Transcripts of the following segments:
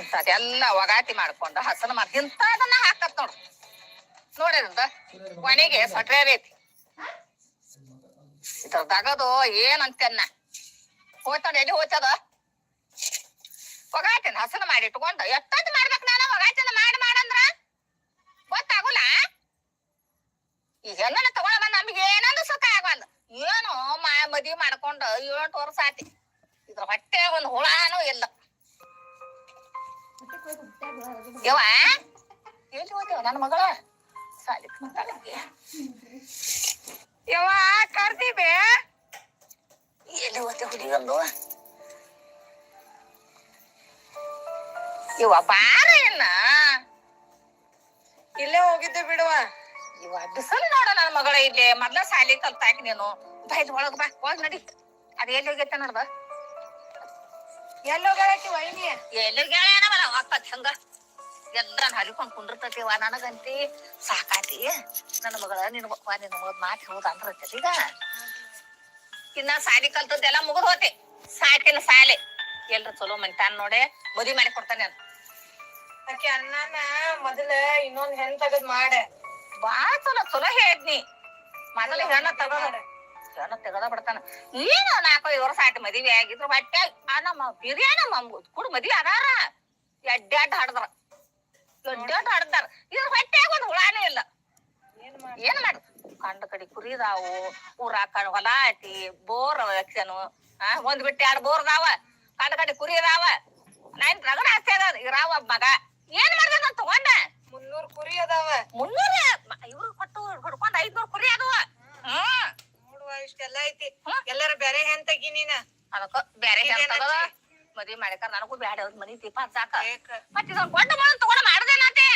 ಇಂಥದೆಲ್ಲ ಒಗಾಟಿ ಮಾಡ್ಕೊಂಡು ಹಸನ ಮಾಡಿ ಇಂಥದನ್ನ ಹಾಕತ್ ನೋಡು. ನೋಡಿರಂತ ಕೊನೆಗೆ ಸಟ್ರೇರ್ ರೀತಿ. ಇದ್ರ ದಗದು ಏನ್ ಹೋಯ್ತಾನ ಎಲ್ಲಿ ಹೋಯ್ತದ? ಒಗಾಟಿನ ಹಸನ ಮಾಡಿ ಇಟ್ಕೊಂಡು. ಎತ್ತದ್ ಮಾಡ್ಬೇಕು ನಾನು ಒಗಾಟಿನ ಮಾಡಿ ಮಾಡಂದ್ರ ಗೊತ್ತಾಗುಲ್ಲ? ಈ ಹೆಣ್ಣನ ತಗೊಳ ನಮ್ಗೆ ಏನಂದು ಸುಖ ಆಗಲ್ಲ ಏನು ಮಾ ಮದ್ವಿ ಮಾಡ್ಕೊಂಡು ಏಳೆಂಟು ವರ್ಷ ಆತಿ ಇದ್ರ ಹೊಟ್ಟೆ ಒಂದು ಹುಳಾನು ಇಲ್ಲ. ಯವ್ವ, ಎಲ್ಲಿ ಹೋಗ್ತೇವ ನನ್ನ ಮಗಳ? ಸಾಲಿ ಯವ ಕರ್ದಿಬೆ. ಎಲ್ಲಿ ಹೋಗ್ತೇವ ಹುಡುಗಂದು ಇವ ಬಾರ ಇನ್ನ. ಇಲ್ಲೇ ಹೋಗಿದ್ದೆ ಬಿಡುವ ಇವ ಬಿಸಲು ನೋಡ ನನ್ನ ಮಗಳ ಇಲ್ಲಿ. ಮೊದ್ಲ ಸಾಲಿ ಕಲ್ತಾಕಿ ನೀನು. ಬೈದ್ ಒಳಗ್ ಬಾ. ಹೋಗ್ ನಡಿ. ಅದ್ ಎಲ್ಲಿ ಹೋಗೈತೆ ನೋಡ್ದ ಎಲ್ಲ ಹೋಗಾಕಿ ವೈನಿ? ಎಲ್ಲಿ ಗೆಳೆಯನವಲ್ಲ ಆಕತ್ ಹಂಗ. ಎಲ್ಲ ಹರಿಕೊಂಡ್ ಕುಂಡಿರ್ತತಿವ ನನಗಂತಿ. ಸಾಕಾತಿ. ನನ್ನ ಮಗಳ ನಿನ್ ವ ನಿನ್ ಮಗಳ ಮಾತು ಹೇಳುದ ಅಂದ್ರತಿ ಈಗ. ಇನ್ನ ಸಾಲಿ ಕಲ್ತದ್ದೆಲ್ಲ ಮುಗಿದ್ ಹೋತಿ. ಸಾಕಿನ ಸಾಲೆ ಎಲ್ರ ಚಲೋ ಮನಿತಾನ್ ನೋಡೆ. ಮದಿ ಮಾಡಿ ಕೊಡ್ತಾನೆ ಅಂತ ಆಕಿ ಅಣ್ಣನ ಮೊದಲ ಇನ್ನೊಂದ್ ಹೆಣ್ ತಗದ್ ಮಾಡ. ಬಾಳ ಚಲೋ ಚಲೋ ಹೇಳಿದ್ನಿ ಮೊದಲ ಹೆಣ್ಣ ತಗೋದ ಹೆಣ್ಣ ತೆಗದ ಬಿಡ್ತಾನ. ಏನು ಐದು ವರ್ಷ ಆಯ್ತು ಮದ್ವಿ ಆಗಿದ್ರು ಹೊಟ್ಟೆ ನಮ್ಮ ಬಿರಿಯಾನ ಕೂಡ ಮದ್ವಿ ಅದಾರ. ಎಡ್ಡಾಡ್ ಹಾಡ್ದಾರ. ಎಡ್ಡಾಡ್ ಹಾಡ್ದಾರ. ಇದ್ರ ಹೊಟ್ಟೆಗ ಒಂದು ಹುಳಾನೇ ಇಲ್ಲ. ಏನ್ ಮಾಡ ಏನ್ ಮಾಡುದು ಕಂಡ ಕಡೆ ಕುರಿದಾವು ಊರಾಕ ಹೊಲ ಐತಿ ಬೋರ್ ಎಕ್ಷನು ಆ ಒಂದ್ ಬಿಟ್ಟು ಎರಡು ಬೋರ್ ಅದಾವ. ಕಂಡ ಕಡೆ ಕುರಿ ಅದಾವ. ನೈನ್ ರಗಡ ಆಸ್ತಿ ಅದ ಇರಾವ ಮಗ. ಏನ್ ಮಾಡ್ಬೇಕು ಅಂತ ತಗೊಂಡ? ಮುನ್ನೂರ್ ಕುರಿ ಅದಾವ. ಮುನ್ನೂರ? ಇವ್ರು ಕೊಟ್ಟು ಹೊಡ್ಕೊಂಡ್ ಐದ್ನೂರ್ ಕುರಿ ಅದಾವ. ಹ್ಮ್. ನೋಡುವ ಇಷ್ಟೆಲ್ಲ ಐತಿ. ಎಲ್ಲರ ಬ್ಯಾರೆ ಹೆಣ್ ತೆಗಿ ನೀನ? ಅದಕ್ಕ ಬ್ಯಾರೆ ಹೆಣ್ ತಗದ? ಮದ್ವಿ ಮಾಡ್ಯಾಕ ನನಗೂ ಬ್ಯಾಡ ಅವ್ರ ಮನಿ ದೀಪ ಹಚ್ಚಾಕ. ಮತ್ತೆ ಮತ್ ಇದೊಂದ್ ದೊಡ್ಡ ಮನ ತಗೊಂಡ್ ಮಾಡ್ದೇನಾತೆ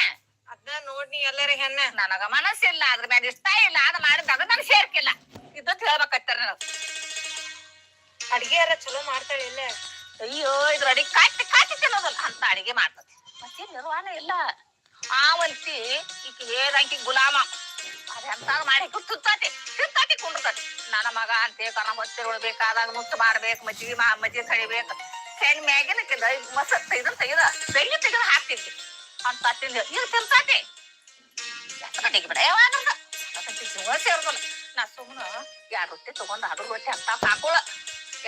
ಅದ್ನ ನೋಡ್ ನೀ ಎಲ್ಲಾರ ಹೆಣ್ಣ. ನನಗ ಮನಸ್ಸಿಲ್ಲ ಅದ್ರ ಮೇಲೆ ಇಷ್ಟ ಇಲ್ಲ ಅದ್ ಮಾಡಿದಾಗ ನನ್ ಸೇರ್ಕಿಲ್ಲ. ಇದ್ದತ್ ಹೇಳ್ಬೇಕತ್ತಾರ ನನಗ್. ಅಡ್ಗೆ ಯಾರ ಚಲೋ ಮಾಡ್ತಾಳ ಇಲ್ಲ ಅಯ್ಯೋ ಇದ್ರ ಅಡಿಗೆ ಕಾಟಿ ಕಾಟಿ ತಿನ್ನೋದಲ್ಲ ಅಂತ ಅಡಿಗೆ ಮಾಡ್ತತಿ ಮತ್ತೆ ನಿರ್ವಹಣೆ ಇಲ್ಲ. ಆವಂತಿ ಈಗ ಹೇಳ್ದಂಕಿ ಗುಲಾಮ. ಅದೆಂತ ಮಾಡಿ ತುತ್ತಾತಿ ತುತ್ತಾತಿ ಕುಂಡ್ರತತಿ. ನನ್ನ ಮಗ ಅಂತೆ ಕಣ ಮತ್ತೆ ಉಳ್ಬೇಕಾದಾಗ ಮುತ್ತು ಮಾಡ್ಬೇಕು, ಮಜ್ಜಿಗೆ ಮಾ, ಮಜ್ಜಿಗೆ ಕಡಿಬೇಕು ಹೆಣ್ ಮ್ಯಾಗಿನ ಕಿಂದ ಮಸ ತೆಗೆದ ತೆಗೆದ, ಬೆಳ್ಳಿ ತೆಗೆದ ಹಾಕ್ತಿದ್ವಿ. ಅಂತ ತಿಂದ ಇದು ತಿಂತಾತಿ ಕಡೆಗೆ ಬಿಡ. ಯಾವಾಗ ಜೀವ ಸೇರ್ದಲ್ಲ ನಾ ಸುಮ್ಮನೆ ಎರಡು ರೊಟ್ಟಿ ತಗೊಂಡು ಅದ್ರ ರೊಟ್ಟಿ ಅಂತ ಹಾಕೋಳ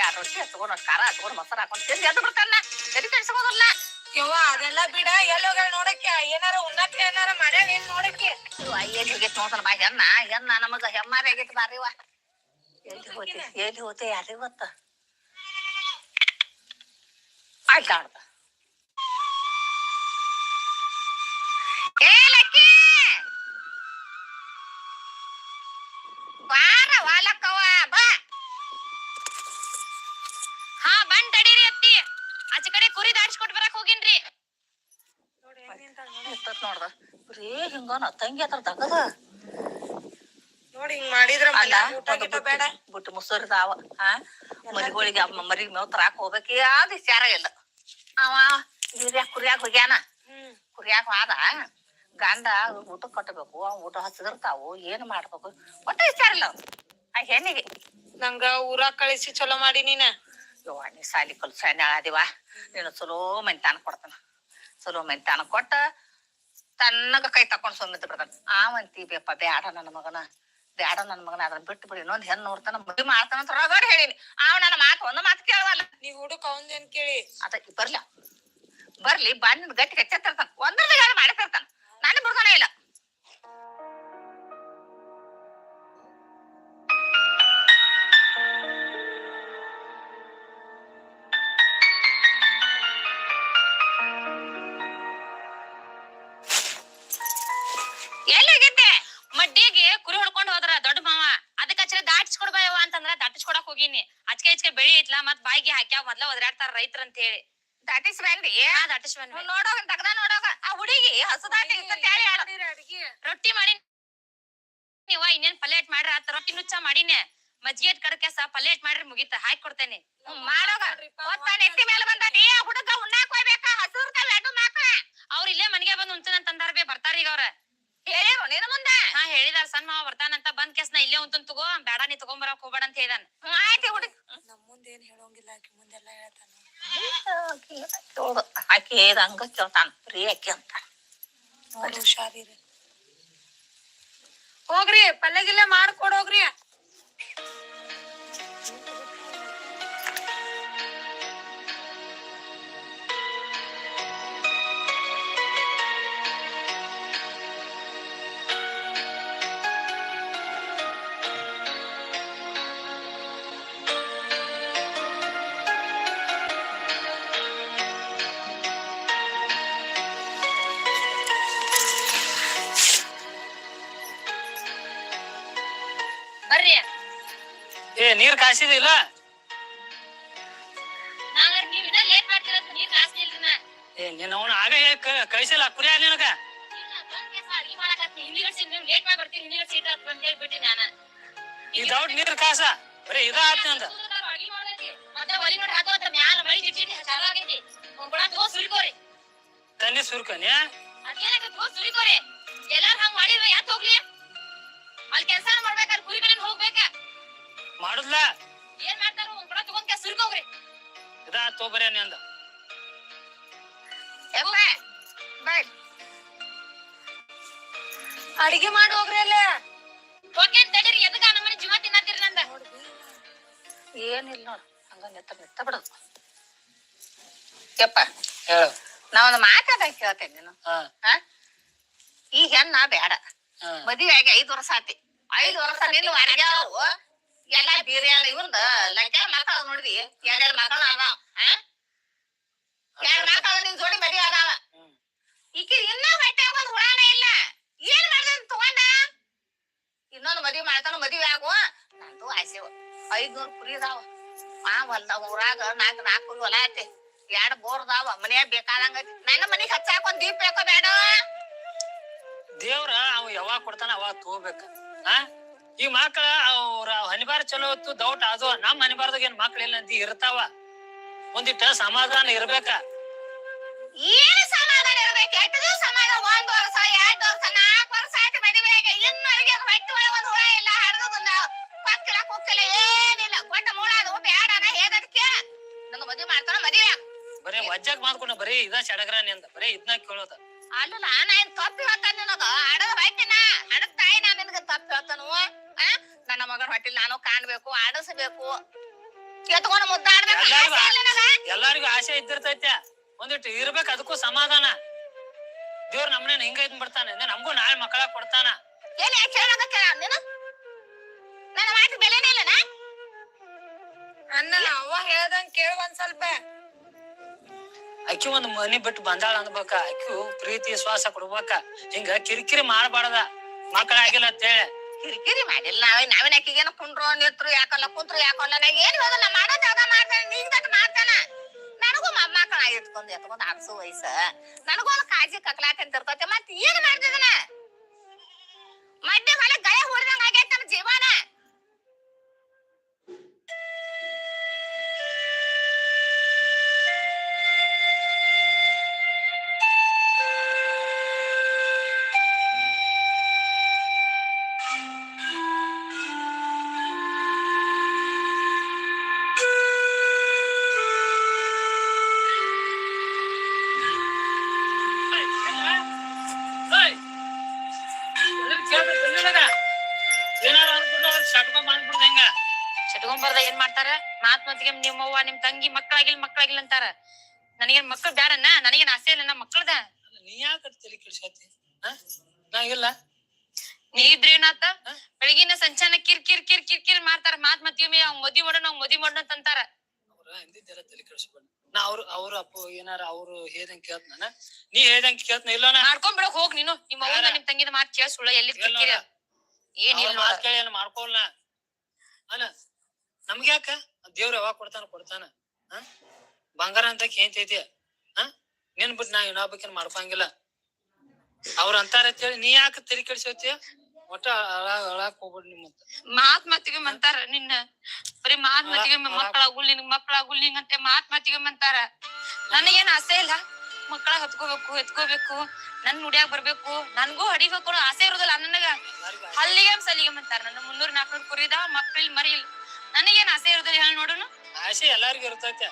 ಎರಡು ರೊಟ್ಟಿ ಹಚ್ಕೊಂಡು ಒಂದ್ ಖಾರ ಹಚ್ಕೊಂಡು ಮೊಸರು ಹಾಕೊಂಡು ತಿಂದು ಎದ್ದು ಬಿಡ್ತಾನ ಎದಿ ಕಳ್ಸ್ಕೋದಿಲ್ಲ ಯವ್ವ, ಅದೆಲ್ಲ ಬಿಡ. ಎಲ್ಲಿ ಹೋಗ್ಯಾಳ ನೋಡಕ್ಕೆ ಏನಾರ ಉಣ್ಣಕ್ಕೆ ಏನಾರ ಮಾಡ್ಯಾಳ ಏನ್ ನೋಡಕ್ಕೆ? ಎಲ್ಲಿ ಹೋಗೈತಿ ನೋಡ್ತಾನ ಬಾ ಹೆಣ್ಣ ಹೆಣ್ಣ ನಮಗ ಹೆಮ್ಮಾರಿ ಆಗೈತಿ ಬಾರಿವ ಎಲ್ಲಿ ಹೋತಿ ಎಲ್ಲಿ ಹೋತೆ ಯಾರಿಗೆ ಗೊತ್ತ? ಆಯ್ತು ಆಡ್ದ ಏ ಲಕ್ಕಿ! ಬಾರ ವಾಲಕ್ಕವ್ವ ಬಾ. ಹಾ ಬಂದ್ ತಡೀರಿ ಅತ್ತಿ. ಆಚೆ ಕಡೆ ಕುರಿ ದಾಡ್ಸ್ಕೊಟ್ ಬರಕ್ ಹೋಗಿನ್ರಿ ನೋಡಿ ಹೆಂಗ್ ನಿಂತಾಳ್ ನೋಡು. ಇರ್ತತ್ ನೋಡ್ದ ಬರೀ ಹಿಂಗನ ತಂಗಿ ಹತ್ರ ತಗದ. ನೋಡಿ ಹಿಂಗ್ ಮಾಡಿದ್ರ ಅಲ್ಲ ಬುಟ್ಟು ಮುಸುರಿದಾವ ಹಾ? ಮರಿಗಳಿಗೆ ಮರಿಗೆ ಮೇವ್ ತರಾಕ್ ಹೋಗ್ಬೇಕು ಯಾವ್ದು ವಿಚಾರ ಇಲ್ಲ. ಅವ ಹಿರಿಯಾಕ ಕುರಿಯಾಗ ಹೋಗ್ಯಾನ? ಕುರಿಯಾಗ ಆದ ಗಂಡ ಊಟ ಕಟ್ಟಬೇಕು ಅವ್ ಊಟ ಹಚ್ಚದಿರ್ತಾವು ಏನ್ ಮಾಡ್ಬೇಕು? ಒಟ್ಟ ವಿಚಾರ ಇಲ್ಲ ಆ ಹೆಣ್ಣಿಗೆ. ನಂಗ ಊರಾಗ ಕಳಿಸಿ ಚಲೋ ಮಾಡಿ ನೀನ. ಯವ್ವ ನೀ ಸಾಲಿ ಕಲ್ಸ ಅದಿವಾ ನೀನು ಚಲೋ ಮೆಂತಾನ ಕೊಡ್ತಾನ. ಚಲೋ ಮೆಂತಾನ ಕೊಟ್ಟ ತನ್ನಗ ಕೈ ತಕೊಂಡ್ ಸುಮ್ಮಿದ್ ಬಿಡ್ತಾನ ಆವಂತಿ ಬೇಪ ಬ್ಯಾಡ ನನ್ನ ಮಗನ ಬ್ಯಾಡ ನನ್ನ ಮಗನ ಅದನ್ನ ಬಿಟ್ಟು ಬಿಡಿ. ಇನ್ನೊಂದ್ ಹೆಣ್ಣು ನೋಡ್ತಾನ ಮದ್ವಿ ಮಾಡ್ತಾನ ಅಂತ ರಗಡ್ ಹೇಳಿನಿ. ಆ ನನ್ನ ಮಾತು ಒಂದ್ ಮಾತು ಕೇಳವಲ್ಲ. ನೀ ಹುಡುಕ ಅವಂದೇನ್ ಕೇಳಿ? ಅದ ಬರ್ಲಿ. ಬರ್ಲಿ ಬಂದ್ ಗಟ್ಟಿ ಹೆಚ್ಚತ್ತಿರ್ತಾನ ಒಂದ್ರದ ಮಾಡಿ ಮಾಡಿರ್ತಾನ ನಾನು ಬಿಡ್ತಾನೆ ಇಲ್ಲ. ಎಲ್ಲಿ ಹೋಗಿದ್ದೆ? ಮಡ್ಡಿಗೆ ಕುರಿ ಹೊಡ್ಕೊಂಡ್ ಹೋದ್ರ ದೊಡ್ಡ ಮಾವ. ಅದಕ್ಕ ಹಚ್ಚ ದಾಟಿಸ್ಕೊಡ್ಬಾಯವ ಅಂತಂದ್ರ ದಾಟಿಸ್ಕೊಡಕ್ ಹೋಗಿನಿ. ಅಚ್ಕೆ ಹಚ್ಕೆ ಬೆಳಿ ಐತ್ಲಾ ಮತ್ ಬಾಯಿಗೆ ಹಾಕ್ಯಾವ ಮೊದ್ಲ ಒದರಾಡ್ತಾರ ರೈತರ ಅಂತ ಹೇಳಿ ದಾಟಿಸ್ ಹಾ ದಾಟಿಸ್ ನೋಡೋಗ ತಗದ ನೋಡೋಗ ಆ ಹುಡುಗಿ ಹಸುದಾಟಿ ರೊಟ್ಟಿ ಮಾಡಿ ನೀವ ಇನ್ನೇನ್ ಪಲ್ಯ ಇಟ್ ಮಾಡ್ರಿ? ಆತ ರೊಟ್ಟಿ ನುಚ್ಚ ಮಾಡಿನೇ. ಮಜ್ಜಿಗೆ ಕಡಕೆಸ ಪಲ್ಯ ಇಟ್ ಮಾಡ್ರಿ ಮುಗೀತ. ಹಾಕಿ ಕೊಡ್ತೇನೆ. ಮಾಡೋಗ ಎತ್ತಿ ಮೇಲೆ ಆ ಹುಡುಗ ಉಣ್ಣಾಕ್ ಹೋಗ್ಬೇಕಾ? ಹಸುರ್ತಾವ ಎರಡು ಮಾಕ ಅವ್ರ ಇಲ್ಲೇ ಮನೆಗೆ ಬಂದು ಉಂಚನ ಅಂದಾರ ಬೇ ಬರ್ತಾರ ಈಗ ಅವ್ರ. ಹೇಳಿರು ನಿನ್ನ ಮುಂದ? ಹಾ ಹೇಳಿದಾರ ಸಣ್ಣ ಮಾವ ಬರ್ತಾನಂತ ಬಂದ್ ಕೆಸ್ ನಾ ಇಲ್ಲೇ ಉಂತು ತಗೋ ಬೇಡ ನೀ ತಗೊಂಬರಕ್ ಹೋಗ್ಬೇಡ ಅಂತ ಹೇಳಿದಾನ. ಆಯ್ತು ಹುಡುಗ. ನಮ್ ಮುಂದೆ ಏನ್ ಹೇಳೋಂಗಿಲ್ಲ ಆಕಿ ಮುಂದೆಲ್ಲ ಹೇಳ್ತಾನ. ಕೇಳು ಆಕಿ ಹಂಗ ಕೇಳ್ತಾನ ಪ್ರೀ ಆಕಿ ಅಂತ. ನೋಡಿ ಹುಷಾರಿರಿ. ಹೋಗ್ರಿ ಪಲ್ಲೆ ಗಿಲ್ಲೆ ಹೋಗ್ರಿ. ಬರ್ತೀರಿ ಹಿಂದಿಗಡ್ಸಿ ಇಟ್ಟ ಅಂತ ಹೇಳ್ಬಿಟ್ಟಿ ನಾನ. ಈ ದೌಡ್ ನೀರ್ ಕಾಸ? ಬರೀ ಇದ ಆತ್ ನಂದ. ಅಡ್ಗಿ ಮಾಡಕತ್ತಿ ಮತ್ತೆ ಒಲಿ ನೋಡಿ ಹಾಕೋತ ಮ್ಯಾಲ ಮಳಿ ಚಿಟ್ಟಿ ಚಾಲು ಆಗೈತಿ. ಒಂದ್ ತಗೋ ಸುರಿಕೋರಿ. ತನ್ನಿ ಸುರ್ಕನ್ಯ ಅದೇನಕ್ಕೆ ತಗೋ ಸುರಿಕೋರಿ. ಎಲ್ಲಾರು ಹಂಗ್ ಮಾಡಿದ್ರೆ ಯಾತ್ ಹೋಗ್ಲಿ? ಅಲ್ಲಿ ಕೆಲ್ಸ ಮಾಡ್ಬೇಕಾದ್ರೆ ಕುರಿ ಕಡೆ ಹೋಗ್ಬೇಕ? ಮಾಡುದ್ಲ? ಏನ್ ಮಾಡ್ತಾರ? ಒಂದ್ ಕೊಡ ತಗೊಂಡ್ ಸುರಿಕೋಗ್ರಿ ಇದ ಆತ್ ಬರೀ ಅಂದ. ಬಾಯ್. ಅಡಿಗೆ ಮಾಡಿ ಹೋಗ್ರಿ ಅಲ್ಲೇ. ಓಕೆ ತಡೀರಿ ಎದಕ್ಕ ನಮ್ಮನೆ ಜೀವ ತಿನ್ನತ್ತೀರಿ ನಂದ? ಏನಿಲ್ಲ ನೋಡು ಹಂಗ ನೆತ್ತ ನೆತ್ತ ಬಿಡೋದು. ಯಪ್ಪ ಹೇಳು. ನಾ ಒಂದು ಮಾತಾಡ ಕೇಳ್ತೇನೆ ನೀನು. ಹಾ. ಹಾ? ಈ ಹೆಣ್ಣ ಬೇಡ. ಮದುವೆ ಆಗಿ ಐದ್ ವರ್ಷ ಆತಿ. ಐದ್ ವರ್ಷ ನಿನ್ನ ಅಡ್ಗ್ಯಾವು ಎಲ್ಲಾ ಬೀರ್ಯ ಇವ್ರದ. ಲಂಚ ಮಕ್ಕಳ ನೋಡಿದಿ? ಎರಡೆರಡು ಮಕ್ಕಳ ಅದಾವ. ಹಾ ಎರಡ್ ಮಕ್ಕಳ ನಿನ್ ಜೋಡಿ ಮದಿ ಅದಾವ. ಈಕಿ ಇನ್ನೂ ಹೊಟ್ಟೆ ಒಂದ್ ಹುಳಾನ ಇಲ್ಲ. ಏನ್ ಮಾಡ್ದ ತಗೊಂಡ? ಇನ್ನೊಂದು ಮದ್ವೆ ಮಾಡ್ತಾನ ಮದ್ವೆ ಆಗುವ ನಂದು ಆಸೆ. ಐದ್ನೂರ್ ಕುರಿ ಅದಾವ. ಆ ಹೊಲ್ದ ಊರಾಗ ನಾಲ್ಕು ನಾಲ್ಕು ಕುರಿ ಹೊಲ ಐತಿ. ಎರಡ್ ಬೋರ್ ಅದಾವ. ಮನ್ಯಾಗ ಬೇಕಾದಂಗ. ನನ್ನ ಮನೆಗೆ ಹಚ್ಚಾಕ ಒಂದ್ ದೀಪ ಬೇಕೋ ಬೇಡ. ದೇವ್ರ ಅವ ಯಾವಾಗ ಕೊಡ್ತಾನ ಅವಾಗ ತಗೋಬೇಕ. ಹಾ ಈ ಮಕ್ಳ ಅವ್ರ ಹನಿಬಾರ ಚಲೋ ಹೊತ್ತು ದೌಟ್ ಅದು ನಮ್ ಹನಿಬಾರ್ದಾಗ ಏನ್ ಮಕ್ಳ ಇಲ್ಲ ಅಂತ ಇರ್ತಾವ. ಒಂದಿಟ್ಟ ಸಮಾಧಾನ ಇರ್ಬೇಕ. ಏನು ಸಮಾಧಾನ ಇರ್ಬೇಕು? ಎಟ್ಟದು ಸಮಾಧಾನ? ಒಂದ್ ವರ್ಷ ಎರಡ್ ವರ್ಷ ನಾಲ್ಕು ವರ್ಷ ಆಯ್ತು ಮದುವೆಗೆ. ಇನ್ನು ಅಡಿಗೆ ಹೊಟ್ಟೆ ಒಳಗೆ ಒಂದು ಹುಳ ಇಲ್ಲ ಹಡ್ದದಿಲ್ಲ ಪಕ್ಕಿಲ್ಲ ಕುಕ್ಕಿಲ್ಲ ಏನಿಲ್ಲ. ಗೊಟ್ಟ ಮೂಳ ಅದು ಬೇಡ ಹೇಗದಕ್ಕೆ ನಂಗ ಮದುವೆ ಮಾಡ್ತಾನ ಮದುವೆ ಬರೀ ವಜ್ಜಾಗ್ ಮಾಡ್ಕೊಂಡ ಬರೀ ಇದ ಸಡಗ್ರ ನಿಂದ ಬರೀ ಇದನ್ನ ಕೇಳೋದ. ಅಲ್ಲ ನಾ ಏನ್ ತಪ್ಪು ಹೇಳ್ತಾನೆ ನಿನಗ? ಹಡದ ಹೊಟ್ಟಿನ? ಹಡದ ತಾಯಿ ನಾ ನಿನಗ ತಪ್ಪು ಹೇಳ್ತಾನು ಆ? ನನ್ನ ಮಗನ ಹೊಟ್ಟಿಲ್ ನಾನು ಕಾಣ್ಬೇಕು ಆಡಿಸ್ಬೇಕು. ಎತ್ಕೊಂಡು ಮುದ್ದಾಡ್ಬೇಕು. ಎಲ್ಲಾರಿಗೂ ಆಸೆ ಇಲ್ಲ ನನಗ. ಎಲ್ಲಾರಿಗೂ ಆಸೆ ಇದ್ದಿರ್ತೈತೆ. ಒಂದಿಟ್ಟು ಇರ್ಬೇಕು ಅದಕ್ಕೂ ಸಮಾಧಾನ. ದೇವ್ರ ನಮ್ಮನೆ ಹಿಂಗ ಇದ್ ಬಿಡ್ತಾನೆ. ನಮಗೂ ನಾಳೆ ಮಕ್ಕಳ ಕೊಡ್ತಾನ. ಏನು ಯಾಕೆ ಹೇಳಕತ್ತೀರ ನೀನು? ನನ್ನ ಮಾತು ಬೆಲೆನೇ ನಾ ಅಣ್ಣ ಅವ್ವ ಹೇಳ್ದಂಗ್ ಕೇಳ ಒಂದ್ ಸ್ವಲ್ಪ. ಅಕ್ಕಿ ಒಂದ್ ಮನಿ ಬಿಟ್ಟು ಬಂದಾಳ ಅನ್ಬೇಕ. ಅಕ್ಕಿ ಪ್ರೀತಿ ಶ್ವಾಸ ಕೊಡ್ಬೇಕ. ಹಿಂಗ ಕಿರಿಕಿರಿ ಮಾಡ್ಬಾರ್ದ. ಮಕ್ಕಳಾಗಿಲ್ಲ ಅಂತೇಳಿ. ಕಿರಿಕಿರಿ ಮಾಡಿಲ್ಲ. ನಾವೇ ನಾವೇನ್ ಆಕಿಗೇನು ಕುಂಡ್ರು, ನಿತ್ರು, ಯಾಕಲ್ಲ ಕುಂತ್ರು, ಯಾಕಲ್ಲ ನಾ ಏನ್ ಹೋಗಲ್ಲ, ಮಾಡೋದ್ ಅದ ಮಾಡ್ತಾನೆ ನೀನ್ ತಟ್ ಮಾಡ್ತಾನ. ನನಗೂ ಮೊಮ್ಮಕ್ಕಳ ಎತ್ಕೊಂಡ್ ಎತ್ಕೊಂಡ್ ಆಡ್ಸು ವಯಸ್ಸ. ನನಗೂ ಒಂದು ಕಾಜಿ ಕಕ್ಲಾಟ ಅಂತ ಇರ್ತೈತೆ. ಮತ್ ಏನ್ ಮಾಡ್ತಿದನ? ಮಧ್ಯ ಹೊಲ ನಿಮ್ಮವ್ವ ನಿಮ್ ತಂಗಿ ಮಕ್ಕಳಾಗಿಲ್ಲ ಮಕ್ಕಳಾಗಿಲ್ಲ ಅಂತಾರ. ನನಗೇನ್ ಮಕ್ಕಳು ಬ್ಯಾಡನ್ನ? ನನಗೇನ್ ಆಸೆ ಇಲ್ಲ ನಮ್ಮ ಮಕ್ಕಳದ ನೀ ಯಾಕೆ ತಲೆ ಕೆಡ್ಸತಿ ನಾ ಇಲ್ಲ. ನೀ ಇದ್ರಿ ಏನಾತ? ಬೆಳಗಿನ ಸಂಚಾನ ಕಿರ್ ಕಿರ್ ಕಿರ್ ಕಿರ್ ಕಿರ್ ಮಾಡ್ತಾರ. ಮಾತ್ ಮತ್ತಿಗೆ ಅವ್ ಮದಿ ಮಾಡೋಣ ಅವ್ ಮದಿ ಮಾಡೋಣ ಅಂತಾರ. ಅವ್ರ ತಲೆ ಕೆಡ್ಸ್ಬೇಡ ನಾ ಅವ್ರ ಅವ್ರ ಅಪ್ಪ ಏನಾರ ಅವ್ರು ಹೇಳ್ದಂಗ್ ಕೇಳ್ತಾನ ನೀ ಹೇಳ್ದಂಗ್ ಕೇಳ್ತಾನ ಇಲ್ಲ ಮಾಡ್ಕೊಂಡ್ ಬಿಡಕ್ ಹೋಗ್ ನೀನು. ನಿಮ್ಮ ಅವ್ವನ ನಿಮ್ ತಂಗಿದ ಮಾತ್ ಕೇಳ ಸುಳ್ಳ ಎಲ್ಲಿ. ಏನ್ ಇಲ್ಲ ಮಾತ್ ಕೇಳಿ ಏನ್ ಮಾಡ್ಕೊಲ್ಲ. ಅಲ್ಲ ನಮ್ಗೆ ಯಾಕ ದೇವ್ರ ಯಾವಾಗ ಕೊಡ್ತಾನ ಕೊಡ್ತಾನ. ಹ? ಬಂಗಾರ ಅಂತ ಕೇಂತೈತಿ ಹ? ನಿನ್ ಬಿಟ್ಟು ನಾ ಇನ್ನೊಬ್ಬಕಿನ ಮಾಡ್ಕೊಂಗಿಲ್ಲ ಅವ್ರ ಅಂತಾರ ಅಂತೇಳಿ ನೀ ಯಾಕೆ ತಲೆ ಕೆಡ್ಸೋತಿ ಒಟ್ಟ ಅಳ ಅಳಾಕ್ ಹೋಗ್ಬಿಡ್ ನಿಮ್ ಮಾತ್ ಮಾತಿಗೆ ಅಂತಾರ ನಿನ್ನ. ಬರೀ ಮಾತ್ ಮಾತಿಗೆ ಮಕ್ಕಳಾಗುಲ್ ನಿನ್ ಮಕ್ಕಳಾಗುಲ್ ನಿಂಗಂತೆ ಮಾತ್ ಮಾತಿಗೆ ಅಂತಾರ ನನಗೇನ್ ಆಸೆ ಇಲ್ಲ. ಮಕ್ಕಳ ಹತ್ಕೋಬೇಕು ಎತ್ಕೋಬೇಕು ನನ್ ನುಡಿಯಾಗ ಬರ್ಬೇಕು. ನನ್ಗೂ ಹಡಿಬೇಕು ಆಸೆ ಇರೋದಿಲ್ಲ ನನಗ. ಅಲ್ಲಿಗೆ ಸಲಿಗೆ ಅಂತಾರ ನನ್ನ ಮುನ್ನೂರ್ ನಾಲ್ಕುನೂರ್ ಕುರಿದ ಮಕ್ಳಿಲ್ ಮರಿ ಇಲ್ಲ ನನಗೇನ್ ಆಸೆ ಇರೋದಿಲ್ಲ ಹೇಳಿ ನೋಡೋಣ ಆಸೆ ಎಲ್ಲಾರ್ಗು ಇರ್ತೈತೆ.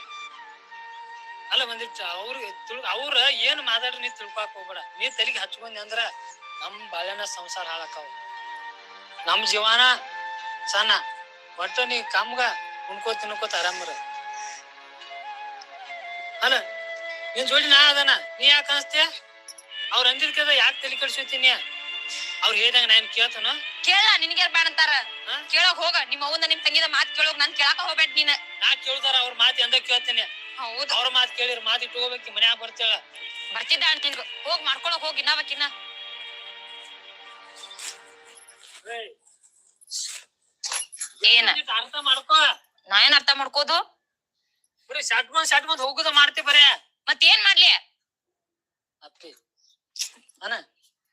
ಅಲ್ಲ ಒಂದಿಟ್ಟು ಅವ್ರಿಗೆ ತಿಳ್, ಅವ್ರ ಏನ್ ಮಾತಾಡ್ರಿ ನೀ ತಿಳ್ಕೊಕ್ ಹೋಗ್ಬೇಡ. ನೀ ತಲೆಗೆ ಹಚ್ಕೊಂಡಿ ಅಂದ್ರ ನಮ್ ಬಾಳೆನ ಸಂಸಾರ ಹಾಳಾಕಾವ. ನಮ್ ಜೀವನ ಸಣ್ಣ. ಒಟ್ಟ ನೀ ಕಮ್ಗ ಉಣ್ಕೋ ತಿನ್ಕೋತ ಆರಾಮರ ಅಲ್ಲ, ನಿನ್ ಜೋಡಿ ನಾ ಅದನ. ನೀ ಯಾಕೆ ಅನ್ಸ್ತೀಯ? ಅವ್ರ ಅಂದಿದ್ಕದ ಯಾಕೆ ತಲೆ ಕೆಡ್ಸೋತೀನಿ ಅವ್ರ ಹೇಳ್ದಂಗ ನಾನು ಕೇಳ್ತಾನ. ಕೇಳ ನಿನಗ್ಯಾರ ಬೇಡ ಅಂತಾರ. ಹಾ? ಕೇಳಕ್ ಹೋಗ ನಿಮ್ಮ ಅವ್ನ ನಿಮ್ ತಂಗಿದ ಮಾತ್ ಕೇಳೋಕ್ ನನ್ ಕೇಳಾಕ ಹೋಗ್ಬೇಡ ನೀನ್. ನಾ ಕೇಳ್ತಾರ ಅವ್ರ ಮಾತು ಎಂದ ಕೇಳ್ತೀನಿ. ಹೌದು. ಅವ್ರ ಮಾತು ಕೇಳಿರ್ ಮಾತು ಇಟ್ಕೋಬೇಕು ಮನ್ಯಾಗ ಬರ್ತೇಳ ಬರ್ತಿದ್ದ ಅಂತ ನಿನ್ಗ ಹೋಗ್ ಮಾಡ್ಕೊಳಕ್ ಹೋಗಿ ಇನ್ನಬೇಕಿನ್ನ ಏನ ಅರ್ಥ ಮಾಡ್ಕೋ. ನಾ ಏನ್ ಅರ್ಥ ಮಾಡ್ಕೋದು? ಬರೀ ಶಾಟ್ ಬಂದ್ ಶಾಟ್ ಬಂದ್ ಹೋಗುದ ಮಾಡ್ತಿ ಬರೇ. ಮತ್ ಏನ್ ಮಾಡ್ಲಿ? ಅಪ್ಪಿ ಅನ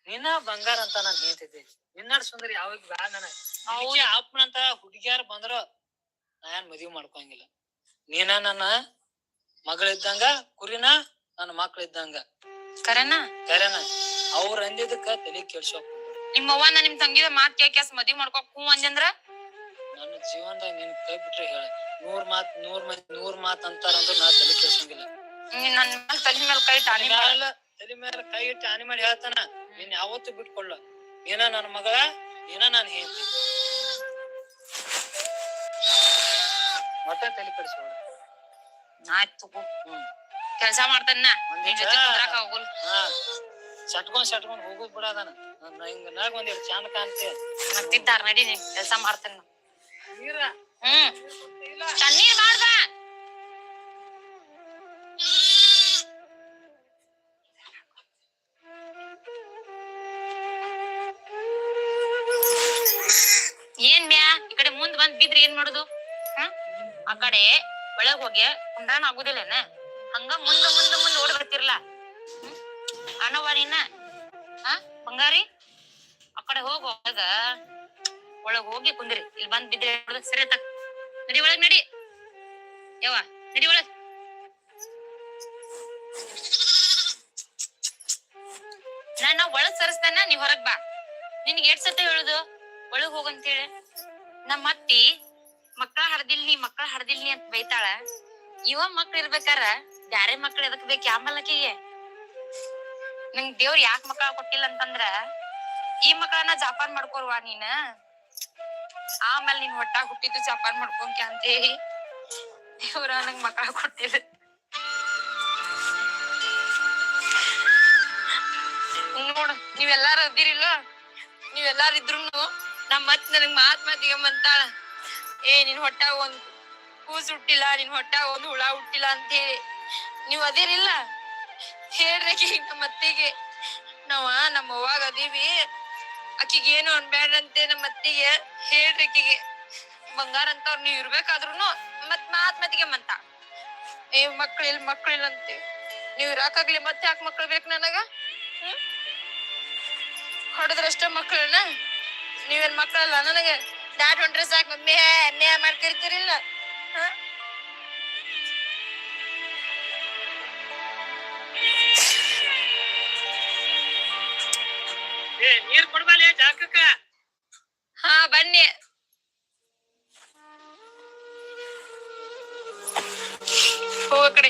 ನಿನ್ನ ಬಂಗಾರ ಅಂತ ನಾನ್ ಹೇಳ್ತಿದ್ದೆ ನಿನ್ನ ಸುಂದರಿ ಯಾವಾಗ ಬ್ಯಾಡ ನನ. ಹೌದು. ಅಪ್ಪನಂತ ಹುಡುಗಿಯಾರ ಬಂದ್ರ ನಾ ಏನ್ ಮದ್ವಿ ಮಾಡ್ಕೊಂಗಿಲ್ಲ ನೀನ ನನ್ನ ಮಗಳಿದ್ದಂಗ ಕುರಿನ ನನ್ನ ಮಕ್ಳ ಇದ್ದಂಗ ಕರೆನಾ? ಕರೆನ? ಅವ್ರ ಅಂದಿದ್ದಕ್ಕ ತಲೆ ಕೇಳ್ಸೋ ನಿಮ್ಮ ಅವ್ವನ ನಿಮ್ ತಂಗಿದ ಮಾತ್ ಕೇಳ್ಕ್ಯಾಸ್ ಮದ್ವಿ ಮಾಡ್ಕೋ ಹೂ ಅಂದ್ರ ನನ್ನ ಜೀವನದಾಗ ನಿನ್ ಕೈ ಬಿಟ್ರೆ ಹೇಳ. ನೂರ್ ಮಾತ್ ನೂರ್ ಮಂದಿ ನೂರ್ ಮಾತ್ ಅಂತಾರಂದ್ರ ನಾ ತಲೆ ಕೆಡ್ಸಂಗಿಲ್ಲ ನನ್ ಮೇಲ್ ತಲೆ ಮೇಲೆ ಕೈ ತಲೆ ಮ್ಯಾಲ ತಲೆ ಮೇಲೆ ಕೈ ಇಟ್ಟು ಆನೆ ಮಾಡಿ ಹೇಳ್ತಾನ. ನೀನ್ ಯಾವತ್ತು ಬಿಟ್ಕೊಳ್ಳ. ಏನ ನನ್ನ ಮಗಳ ಏನ ನಾನು ಹೇಳ್ತೀನಿ ಮತ್ತೆ ತಲೆ ಕೆಡಿಸ್ಬೇಡ. ಆಯ್ತು ಹ್ಮ್ ಕೆಲಸ ಮಾಡ್ತಾನ ಒಂದ್ ನಿನ್ ಜೊತೆ. ಕುಂದ್ರಾಕ ಹೋಗಲ್ ಹಾ. ಸಟ್ಕೊಂಡ್ ಸಟ್ಕೊಂಡ್ ಹೋಗುದ್ ಬಿಡದನ ನನ್ನ ಹಿಂಗ ನಾಗ ಒಂದಿಟ್ಟು ಚಂದ ಕಾಣ್ತಿ. ಮತ್ತಿದ್ದಾರ ನಡಿ ಕೆಲಸ ಮಾಡ್ತೇನೆ ಮಾಡ್ತಾನ ನೀರ. ಹ್ಮ್. ತಣ್ಣೀರ್ ಮಾಡ್ದ ಕಡೆ ಒಳಗ್ ಹೋಗಿ ಕುಂಡಾಣ ಆಗುದಿಲ್ಲೇನ? ಹಂಗ ಮುಂದ ಮುಂದ ಮುಂದ ಓಡ್ ಬರ್ತಿರ್ಲ? ಹ್ಮ್? ಅಣ್ಣವ್ವ ನೀನ? ಹಾ ಬಂಗಾರಿ? ಆ ಕಡೆ ಹೋಗ, ಒಳಗ. ಒಳಗ್ ಹೋಗಿ ಕುಂದ್ರಿ. ಇಲ್ಲಿ ಬಂದ್ ಬಿದ್ರಿ ಸರಿ ತಕ್ ನಡಿ ಒಳಗ್ ನಡಿ. ಯವ್ವ, ನಡಿ ಒಳಗ್. ನಾ ಒಳಗ್ ಸರಿಸ್ತಾನ, ನೀ ಹೊರಗ್ ಬಾ. ನಿನ್ಗೆ ಎಷ್ಟ್ ಸತ ಹೇಳುದು? ಒಳಗ್ ಹೋಗಂತೇಳಿ. ನಮ್ಮ ಅತ್ತಿ ಮಕ್ಕಳ ಹರದಿಲ್ನಿ ಮಕ್ಕಳ ಹಡ್ದಿಲ್ ಅಂತ ಬೈತಾಳ. ಇವ ಮಕ್ಳು ಇರ್ಬೇಕಾರ? ಬ್ಯಾರೆ ಮಕ್ಳು ಎದಕ್ ಬೇಕು ಮಲ್ಲಕಿಗೆ? ನಂಗ್ ದೇವ್ರ ಯಾಕ ಮಕ್ಕಳ ಕೊಟ್ಟಿಲ್ಲ ಅಂತಂದ್ರ, ಈ ಮಕ್ಕಳನ್ನ ಜಾಪಾನ್ ಮಾಡ್ಕೋರ್ವಾ ನೀನ? ಆಮೇಲೆ ನೀನ್ ಹೊಟ್ಟಾಗ ಹುಟ್ಟಿದ್ದು ಜಾಪಾನ್ ಮಾಡ್ಕೊಂಕ ಅಂತೇಳಿ ದೇವ್ರ ನಂಗ್ ಮಕ್ಕಳ ಕೊಟ್ಟಿಲ್ಲ. ನೋಡು, ನೀವೆಲ್ಲಾರು ಅದಿರಿಲ್ಲ? ನೀವೆಲ್ಲಾರು ಇದ್ರು ನಮ್ಮ ಮತ್ತೆ ನನಗ್ ಮಾತ್ ಮಾತಿಗೆ ಬಂತಾಳ ಏ, ನಿನ್ ಹೊಟ್ಟಾಗ ಒಂದ್ ಕೂಸ್ ಹುಟ್ಟಿಲ್ಲ, ನಿನ್ ಹೊಟ್ಟಾಗ ಒಂದ್ ಹುಳ ಹುಟ್ಟಿಲ್ಲ ಅಂತೇಳಿ. ನೀವ್ ಅದಿರಿಲ್ಲ? ಹೇಳ್ರಿ ನಮ್ಮ ಅತ್ತಿಗೆ. ನಾವ ನಮ್ಮ ಅವ್ವಾಗ ಅದೀವಿ. ಆಕಿಗೆ ಏನು ಅನ್ಬ್ಯಾಡ್ರಂತೆ ನಮ್ಮ ಅತ್ತಿಗೆ. ಹೇಳ್ರಿ ಆಕಿಗೆ ಬಂಗಾರ ಅಂತವ್ರ ನೀವ್ ಇರ್ಬೇಕಾದ್ರು ಮತ್ ಮಾತ್ ಮತ್ತಿಗೆ ಮಂತ. ಏ ಮಕ್ಳಿಲ್ ಮಕ್ಳಿಲ್ ಅಂತೆ. ನೀವ್ ಇರಾಕಾಗ್ಲಿ ಮತ್ತೆ ಯಾಕೆ ಮಕ್ಳು ಬೇಕು ನನಗ? ಹ್ಮ್? ಹೊಡೆದ್ರಷ್ಟ ಮಕ್ಳನ್ನ? ನೀವೇನ್ ಮಕ್ಳಲ್ಲ ನನಗೆ? ದಾಟ್ ಹೊಂಟ್ರೆ ಸಾಕು ಮೇ ಮೇ ಮಾಡ್ಕಿರ್ತೀರಿಲ್ಲ ಹ ಏ ನೀರ್ ಕೊಡ್ಬಾಲೆ ಜಾಕಕ್ಕ ಹಾ ಬನ್ನಿ ಹೋಗ ಕಡೆ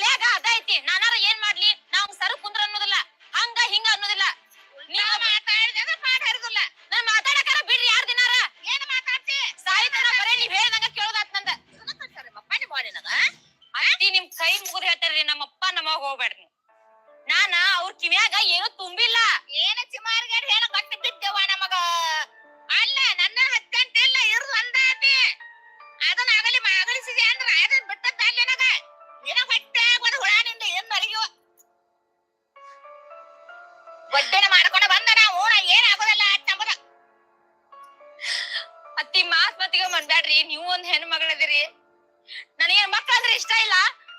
ತಲ್ಯಾಗ ಅದ ಐತಿ. ನಾನಾರ ಏನ್ ರೀ ನನಗೆ ಮಕ್ಕಳಂದ್ರೆ ಇಷ್ಟ ಇಲ್ಲ?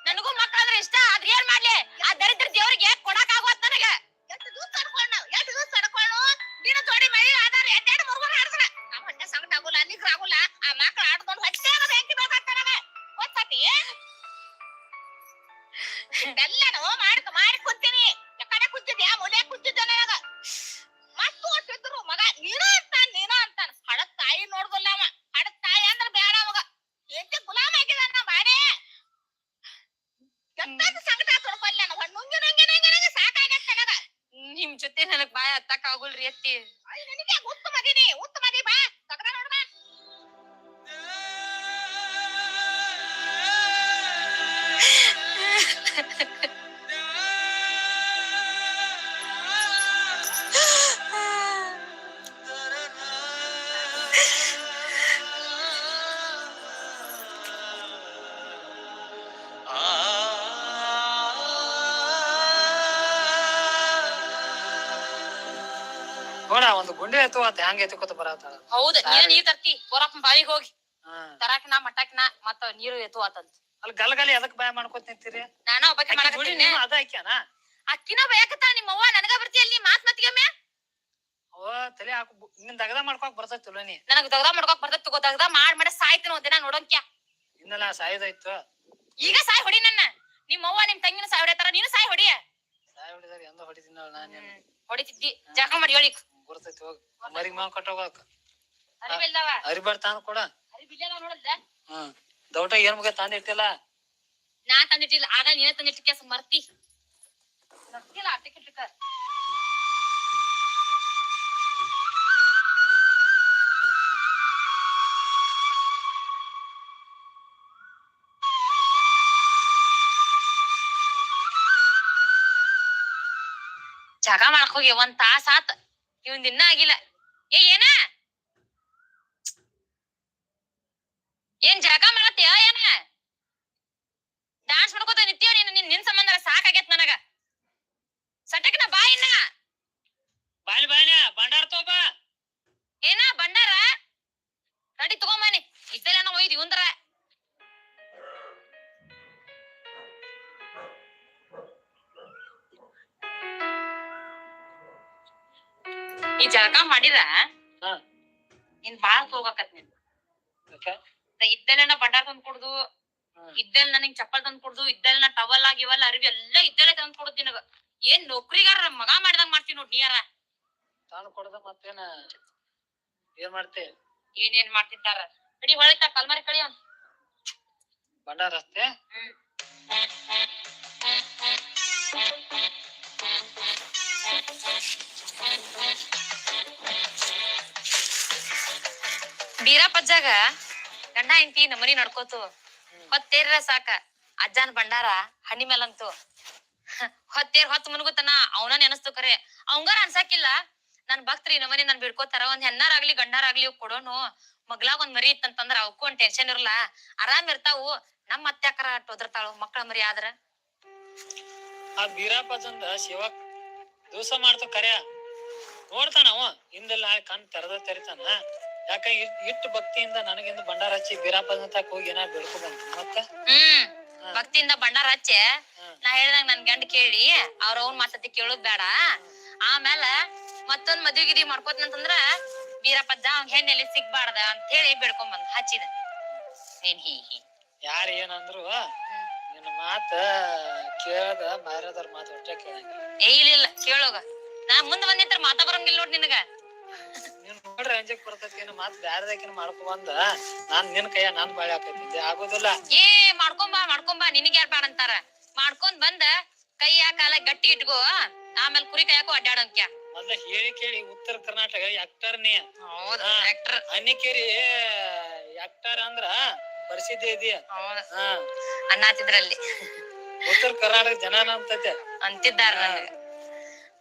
ನನಗೂ ಮಕ್ಕಳಂದ್ರೆ ಇಷ್ಟ, ಆದ್ರೆ ಏನ್ ಮಾಡ್ಲಿ? ಆ ದರಿದ್ರ ದೇವ್ರಿಗೆ ಕೊಡಕ್ ಆಗೋತ್ ನನಗೆ? ಎಷ್ಟು ದಿವಸ ತಡ್ಕೊಂಡು ಎಷ್ಟು ದಿವಸ ತಡ್ಕೊಂಡು ದಿನ ಜೋಡಿ ಮಳಿ ಆಧಾರ ಎಡ್ಡೆರಡು ಮುರುಗನ್ ಆಡ್ತಾನ ನಮ್ಮ ಹೊಟ್ಟೆ ಸಂಗಟ ಆಗುಲ್ಲ ನಿಗ್ರ ಆಗುಲ್ಲ ಆ ಮಕ್ಕಳು ಆಡ್ಕೊಂಡು ಹೊಟ್ಟೆ ಅನ್ನೋದು ಹೆಂಗ್ ಬೇಕಾಗ್ತಾನ ಗೊತ್ತತಿ? ಎಲ್ಲಾನು ಮಾಡಿ ಮಾಡಿ ಕೂತೀನಿ. ಕಡೆ ಕೂತಿದ್ಯಾ? ಮುಲೆ ಕುಂತಿದ್ದೆ ನನಗ? ಮತ್ತು ಒಟ್ಟಿದ್ರು ಮಗ, ನೀನ ಅಂತಾನ ನೀನ ಅಂತಾನ. ಹಡದ ತಾಯಿ ನೋಡ್ದಲ್ಲ ಅವ ಹಡದ ತಾಯಿ ಅಂದ್ರ ಬೇಡ ಅವಾಗ ಎಷ್ಟೇ ಗುಲಾಮ ಆಗಿದಾನ ಬಾಡೆ? ಎಂತಾದ ಸಂಕಟ ತೊಡ್ಕೊಲ್ಲ ನಾನು. ನುಂಗಿ ನುಂಗಿ ನುಂಗಿ ನುಂಗಿ ಸಾಕಾಗತ್ತೆ ನನಗ. ನಿಮ್ ಜೊತೆ ನನಗ್ ಬಾಯ್ ಹತ್ತಕ್ ಆಗುಲ್ರಿ ಅತ್ತಿ ನಿನಗೆ ಉತ್ತ ಮದಿನಿ ಉತ್ತ ಮದಿ ಬಾ. ಆತ ಹೆಂಗ್ ಎತ್ಕೋತ ಬರತ್ತಾಳ ಹೌದ ನೀನ್ ನೀರ್ ತರ್ತಿ ಪೂರಪ್ಪ ಬಾವಿಗೆ ಹೋಗಿ. ಹಾ. ತರಾಕ್ ನಾ ಮಟ್ಟಾಕ್ ಮತ್ತ ನೀರು ಎತ್ತು ಆತಂತ ಅಲ್ಲಿ ಗಲಗಲಿ ಎದಕ್ ಬಾಯ ಮಾಡ್ಕೊತ ನಿಂತೀರಿ? ನಾನು ಒಬ್ಬಕ್ಕೆ ಆಕಿ ಜೋಡಿ ಮಾಡಕತ್ತೀನಿ ನೀವು ಅದ ಆಕ್ಯಾನ? ಅಕ್ಕಿನ ಬಯಕತ್ತ ನಿಮ್ಮ ಅವ್ವ ನನಗ ಬರ್ತಿಯಲ್ಲ ಮಾತ್ ಮತ್ತಿಗೊಮ್ಮೆ ಅವ ತಲೆ ಹಾಕು ನಿನ್ ದಗದ ಮಾಡ್ಕೊಕ್ ಬರ್ತೈತಿಲ್ಲ ನೀ. ನನಗ್ ದಗದ ಮಾಡ್ಕೊಕ್ ಬರ್ತೈತಿ ತಗೋ ದಗದ ಮಾಡ್ ಮಾಡಿ ಸಾಯ್ತೀನಿ ಒಂದಿನ ನೋಡೋಂಕ್ಯ ಇನ್ನೆಲ್ಲ ಸಾಯ್ದಾಯ್ತು. ಈಗ ಸಾಯ್ ಹೊಡಿ ನನ್ನ. ನಿಮ್ಮ ಅವ್ವ ನಿಮ್ ತಂಗಿನ ಸಾಯ್ ಹೊಡಿತಾರ ನೀನು ಸಾಯ್ ಹೊಡಿ. ಸಾಯ್ ಹೊಡಿದಾರ ಎಂದ ಹೊಡಿತೀನಲ್ಲ ನಾನು ಹೊಡಿತಿದ್ದಿ. ಜಾಕ ಮಾಡಿ ಹೇಳಿ. ಬರ್ತೈತಿ ಹೋಗ. ಮರಿಗ್ ಮಾವ್ ಕಟ್ಟೋಗಕ್ ಅರಿ ಕೊಡ. ಅರಿವಿಲ್ಲ ನೋಡಲ್ದ? ಹ್ಮ್. ದೌಟ ಏನ್ ಮುಗ ತಂದಿರ್ತಿಲ್ಲ ನಾ ತಂದಿಟ್ಟಿಲ್ಲ ಆಗ ನೀನೇ ತಂದಿಟ್ಟ ಕೆಸ ಮರ್ತಿ. ಮರ್ತಿಲ್ಲ ಅಟ್ಟಕ್ಕೆ ಇಟ್ಟಕ್ಕ ಜಗ ಮಾಡಕ್ ಹೋಗಿ ಒಂದ್ ತಾಸ ಆತ. ಇವನ್ ದಿನ ಆಗಿಲ್ಲ. ಏ ಏನ? ಏನ್ ಜಗ ಮಾಡತ್ತೀಯ? ಜಳಕ ಮಾಡಿರ. ನಿನ್ ಬಾಳ ಹೋಗಕತ್ ನಿನ್. ಇದ್ದೆಲ್ಲ ಬಂಡಾರ ತಂದ್ ಕೊಡುದು ಇದ್ದಲ್ ನನಗ್ ಚಪ್ಪಲ್ ತಂದ್ ಕೊಡುದು ಇದ್ದಲ್ ನಾ ಟವಲ್ ಆಗಿವಲ್ಲ ಅರಿವಿ ಎಲ್ಲ ಇದ್ದಲ್ಲೇ ತಂದ್ ಕೊಡುದ್ ನಿನಗ. ಏನ್ ನೌಕರಿಗಾರ ಮಗ ಮಾಡ್ದಂಗ್ ಮಾಡ್ತೀನಿ ನೋಡ್ ನೀಯಾರ ತಾನು ಕೊಡದ ಮತ್ತೇನ? ಏನ್ ಮಾಡ್ತಿ? ಏನೇನ್ ಮಾಡ್ತಿರ್ತಾರ ಕಡಿ ಹೊಳಿತ ಕಲ್ಮಾರಿ ಕಳಿ ಅವ್ನ್ ಬಂಡಾರ ರಸ್ತೆ ಬೀರಪ್ಪಜ್ಜಾಗ ಗಂಡ ಹೆಂಡತಿ ನಮನಿ ನಡ್ಕೋತು. ಹೊತ್ತೇರ ಸಾಕ. ಅಜ್ಜನ ಬಂಡಾರ ಹಣ್ಣಿ ಮೇಲಂತು. ಹೊತ್ತೇರ್ ಹೊತ್ತು ಮುನ್ಗುತನ ಅವನ ನೆನಸ್ತು ಕರೆ ಅವಂಗಾರ ಅನ್ಸಾಕಿಲ್ಲ. ನನ್ ಭಕ್ತ್ರಿ ನಮನಿ ನನ್ ಬಿಡ್ಕೋತಾರ. ಒಂದ್ ಹೆಣ್ಣಾರಾಗ್ಲಿ ಗಂಡಾರಾಗ್ಲಿ ಕೊಡೋನು. ಮಗ್ಲಾಗ ಒಂದ್ ಮರಿ ಇತ್ತಂತಂದ್ರ ಅವಕ್ಕೂ ಒಂದ್ ಟೆನ್ಷನ್ ಇರಲ್ಲ ಆರಾಮ್ ಇರ್ತಾವು. ನಮ್ ಅತ್ಯಾಕರ ಟೋದಿರ್ತಾಳು ಮಕ್ಕಳ ಮರಿ ಆದ್ರ. ಆ ಬೀರಾಪಜಂದ ಶಿವ ದಿವಸ ಮಾಡ್ತು ಕರ್ಯ ನೋಡ್ತಾನ ಅವ. ಹಿಂದೆಲ್ಲ ಕಣ್ ತೆರೆದ ತೆರಿತಾನ. ಯಾಕ ಇಟ್ಟು ಭಕ್ತಿಯಿಂದ ನನಗಿಂದ ಬಂಡಾರ ಹಚ್ಚಿ ಬೀರಾಪದಂತಾಕ ತಕ ಹೋಗಿ ಏನಾರ ಬೆಳ್ಕೊ ಬಂತು ಮತ್ತ? ಹ್ಮ್. ಭಕ್ತಿಯಿಂದ ಭಂಡಾರ ಹಚ್ಚೆ. ನಾ ಹೇಳ್ದಂಗ ನನ್ ಗಂಡ ಕೇಳಿ ಅವ್ರ ಅವ್ನ ಮಾತತಿ ಕೇಳೋದ್ ಬೇಡ. ಆಮೇಲೆ ಮತ್ತೊಂದ್ ಮದ್ವಿ ಗಿದ್ವಿ ಮಾಡ್ಕೋತನಂತಂದ್ರ ಬೀರಪ್ಪದ್ದ ಅವ್ನ್ ಹೆಣ್ಣೆಲ್ಲಿ ಸಿಗ್ಬಾರ್ದ ಅಂತ ಹೇಳಿ ಬೇಡ್ಕೊಂಡ್ ಬಂದ್ ಹಚ್ಚಿದ. ಏನ್ ಹಿ ಹೀ. ಯಾರ ಏನಂದ್ರು ನಿನ್ನ ಮಾತ ಕೇಳದ ಬೇರೆದವ್ರ ಮಾತು ಹೊಟ್ಟೆ ಕೇಳಂಗಿಲ್ಲ. ಇಲ್ಲ ಕೇಳೋಗ. ನಾ ಮುಂದ್ ಬಂದಿದ್ರ ಮಾತಾ ಬರಂಗಿಲ್ಲ ನೋಡ್ ನಿನಗ. ನೀನ್ ನೋಡ್ರಿ ಅಂಜಕ್ ಬರ್ತೈತಿ ಮಾತು ಬ್ಯಾರದಕಿನ ಮಾಡ್ಕೊ ಬಂದ. ನಾನ್ ನಿನ್ ಕೈಯ ನಾನ್ ಬಾಳೆ ಹಾಕೈತಿ ಆಗೋದಿಲ್ಲ. ಏ ಮಾಡ್ಕೊಂಬಾ ಮಾಡ್ಕೊಂಬಾ ನಿನಗ್ ಯಾರ್ ಬ್ಯಾಡ ಅಂತಾರ? ಮಾಡ್ಕೊಂಡ್ ಬಂದ ಕೈಯ ಕಾಲ ಗಟ್ಟಿ ಇಟ್ಕೋ ಆಮೇಲೆ ಕುರಿ ಕೈಯಾಕು ಅಡ್ಡಾಡಂಕ್ಯ ಮೊದ್ಲ ಹೇಳಿ ಕೇಳಿ ಉತ್ತರ ಕರ್ನಾಟಕ ಎಕ್ಟರ್ ನೀ. ಹಾ. ಆಕ್ಟರ್ ಅನ್ನಿಕೇರಿ ಆಕ್ಟರ್ ಅಂದ್ರ ಪರಿಸಿದ್ದೆ ಇದೆಯಾ ಅನ್ನತಿದ್ರಲ್ಲಿ ಉತ್ತರ ಕರ್ನಾಟಕ ಜನ ಅಂತತೆ. ಅಂತಿದ್ದಾರ ನನಗ.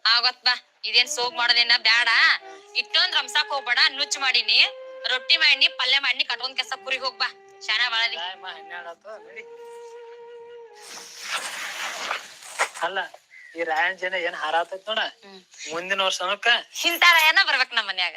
ಆಗೊತ್ ಬಾ. ಇದೇನ್ ಸೋಗ್ ಮಾಡೋದೇನ ಬ್ಯಾಡ. ಇಟ್ಟೊಂದ್ ರಂಸಾಕ್ ಹೋಗ್ಬೇಡ ನುಚ್ಚ್ ಮಾಡಿನಿ. ರೊಟ್ಟಿ ಮಾಡಿನಿ ಪಲ್ಯ ಮಾಡಿನಿ ಕಟ್ಕೊಂಡ್ ಕೆಸ ಕುರಿಗ್ ಹೋಗ್ ಬಾ. ಶಾನ ಬಾಳದಿ. ಅಲ್ಲ ಈ ರಾಯಣ್ ಜನ ಏನ್ ಹಾರಾತೈತ್ ನೋಡ. ಮುಂದಿನ ವರ್ಷಕ್ಕ ಹಿಂತ ಏನ ಬರ್ಬೇಕ್ ನಮ್ ಮನ್ಯಾಗ.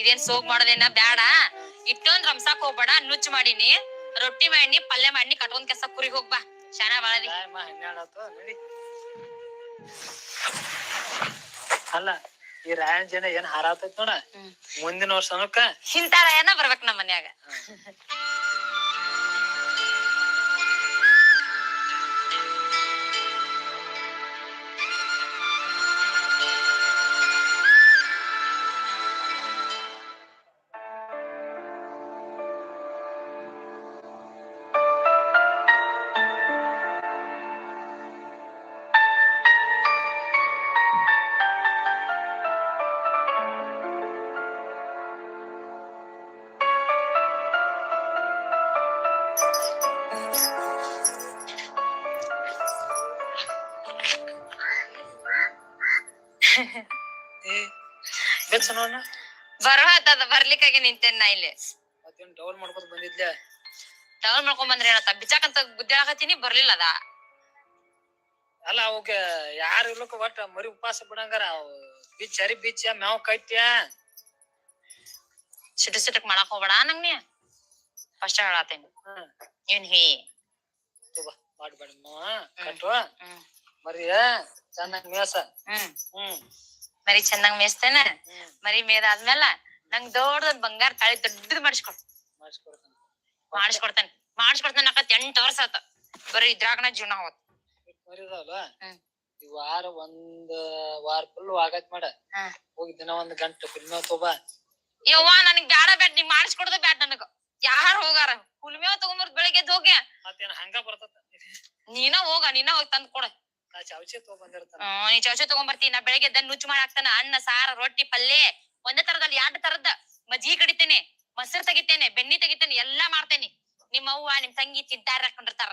ಇದೇನ್ ಸೋಗ್ ಮಾಡೋದೇನ? ಬ್ಯಾಡ. ಇಟ್ಟೊಂದ್ ರಂಸಾಕ್ ಹೋಗ್ಬೇಡ. ನುಚ್ಚ್ ಮಾಡಿನಿ. ರೊಟ್ಟಿ ಮಾಡಿನಿ ಪಲ್ಯ ಮಾಡಿನಿ ಕಟ್ಕೊಂಡ್ ಕೆಸ ಕುರಿ ಹೋಗ್ಬಾ ಶಾನ ಬಾಳದಿ ಅಲ್ಲ ಈ ರಾಯನ್ ಜನ ಏನ್ ಹಾರಾತೈತ್ ನೋಡ? ಮುಂದಿನ ವರ್ಷ ರಾಯನ ಏನ ಬರ್ಬೇಕ್ ನಮ್ ಮನ್ಯಾಗ? ನೋಡ. ಬರುವತ್ತದ ಬರ್ಲಿಕ್ಕಾಗಿ ನಿಂತೇನ್ ನಾ ಇಲ್ಲಿ? ಮತ್ತೇನ್ ಡೌನ್ ಮಾಡ್ಕೊತ ಬಂದಿದ್ಲೆ? ಡೌನ್ ಮಾಡ್ಕೊಂಡ್ ಬಂದ್ರೆ ಏನತ್ತ ಬಿಚ್ಚಾಕಂತ ಗುದ್ದಾಡಕತ್ತೀನಿ ಬರ್ಲಿಲ್ಲ ಅದ. ಅಲ್ಲ ಅವಕ್ಕೆ ಯಾರು ಇರ್ಲಕ್ಕ ಒಟ್ಟ ಮರಿ ಉಪವಾಸ ಬಿಡಂಗಾರ? ಅವ್ ಬಿಚ್ಚ ಅರಿ ಬಿಚ್ಚ ಮ್ಯಾವ್ ಕಟ್ಟ್ಯ ಸಿಟ ಸಿಟಕ್ ಮಾಡಕ್ ಹೋಗ್ಬೇಡ ನಂಗ್ ನೀ ಫಸ್ಟ್ ಹೇಳತ್ತೇನಿ ಹ್ಮ್. ಏನ್ ಹೇ? ಮಾಡ್ಬೇಡ ಕಟ್ಟು ಹ್ಮ್. ಮರಿ ಚೆನ್ನಾಗ್ ಮೇಸ. ಹ್ಮ್. ಹ್ಮ್. ಮರಿ ಚಂದಂಗ್ ಮೇಸ್ತೇನ ಮರಿ ಮೇದಾದ್ಮೇಲ ನಂಗ್ ದೊಡ್ಡದ್ ಬಂಗಾರ ತಾಳಿ ದೊಡ್ಡದ್ ಮಾಡಿಸ್ಕೊಡ್. ಮಾಡಿಸ್ಕೊಡ್ತಾನ. ಮಾಡಿಸ್ಕೊಡ್ತೇನೆ. ಮಾಡಿಸ್ಕೊಡ್ತೇನೆ ಅಕ್ಕತ್ ಎಂಟ್ ವರ್ಷ ಆತ. ಬರೀ ಇದ್ರಾಗನ ಜೀವನ ಹೋತ್. ಈ ವಾರ ಒಂದ್ ವಾರ ಫುಲ್ ಆಗತ್ ಮಾಡ. ಹೋಗಿ ದಿನ ಒಂದ್ ಗಂಟೆ ಫಿಲ್ಮ್ ತಗೋಬಾ ಯವ್ವ ನನಗ್ ಬ್ಯಾಡ ಬ್ಯಾಡ ನೀ ಮಾಡಿಸ್ಕೊಡದ ಬ್ಯಾಡ ನನಗ. ಯಾರ್ ಹೋಗಾರ? ಹುಲ್ಮೇವ್ ತಗೊಂಬರ್ದ್ ಬೆಳಿಗ್ಗೆ ಹೋಗ್ಯ? ಹಂಗ ಬರ್ತದ? ನೀನ ಹೋಗ ನೀನ ಹೋಗಿ ತಂದ್ ಕೊಡ. ನಾ ಹ್ಮ್ ಚೌಚೆ ತಗೊಂಬರ್ತೀನಿ ನಾ ಬೆಳಗ್ಗೆ ಎದ್ದ ನುಚ್ಚು ಮಾಡಿ ಹಾಕ್ತಾನ ಅನ್ನ ಸಾರ ರೊಟ್ಟಿ ಪಲ್ಯ ಒಂದೇ ತರದಲ್ಲಿ ಎರಡ್ ತರದ. ಮಜ್ಜಿಗೆ ಕಡಿತೇನೆ ಮೊಸರು ತೆಗಿತೇನೆ ಬೆಣ್ಣಿ ತೆಗಿತೇನೆ ಎಲ್ಲಾ ಮಾಡ್ತೇನೆ. ನಿಮ್ಮ ಅವ್ವ ನಿಮ್ ತಂಗಿ ತಿಂತಾರ ಹಾಕೊಂಡಿರ್ತಾರ.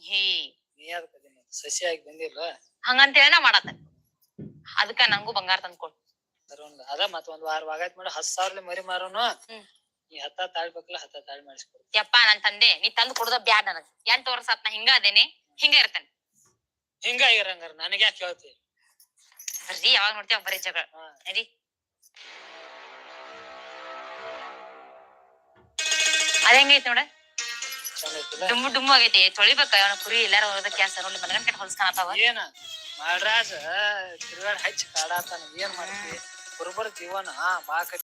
ಹೇ. ಸಸಿಯಾಗಿ ಬಂದಿಲ್ಲ ಹಂಗಂತ ನಾ ಮಾಡತ್ತ. ಅದಕ್ಕ ನಂಗೂ ಬಂಗಾರ ತಂದ್ಕೊಡ್. ಅದ ಮತ್ತ ಒಂದ್ ವಾರ ವಾಗಾಯ್ತು ಮಾಡ ಹತ್ ಸಾವಿರ ಮರಿ ಮಾರೋನು. ನೀ ಹತ್ತ ತಾಳ್ಬೇಕಲ್ಲ ಹತ್ತ ತಾಳ್ ಮಾಡಿಸ್ಕೊಡ್. ಯಪ್ಪ ನನ್ ತಂದೆ ನೀ ತಂದ್ ಕೊಡೋದ ಬ್ಯಾಡ ನನಗ್. ಎಂಟ್ ವರ್ಷ ಆತ್ ನಾ ಹಿಂಗ ಅದೇನೆ ಹಿಂಗ ಇರ್ತೇನೆ. ಹಿಂಗ ಇರಂಗಾರ ನನಗೆ ಯಾಕೆ ಹೇಳ್ತಿ? ಬರ್ರಿ ಯಾವಾಗ ನೋಡ್ತೀವ ಬರೀ ಜಗಳ. ನಡಿ. ಅದ ಹೆಂಗೈತಿ ನೋಡ? ಡುಮ್ಮು ಡುಮ್ಮು ಆಗೈತಿ. ತೊಳಿಬೇಕ ಅವನ ಕುರಿ ಎಲ್ಲಾರು ಹೋದ ಕ್ಯಾಸ ನೋಡಿ ಮನಗನ್ ಕೆಟ್ಟ ಹೊಲ್ಸ್ಕಾನತಾವ ಏನ? ಮಾಡ್ರಾಜ ತಿರುಗಾಡ್ ಹಚ್ಚಿ ಕಾಡಾತಾನ ಏನ್ ಮಾಡ್ತಿ? ಕುರುಬರ ಜೀವನ ಬಾ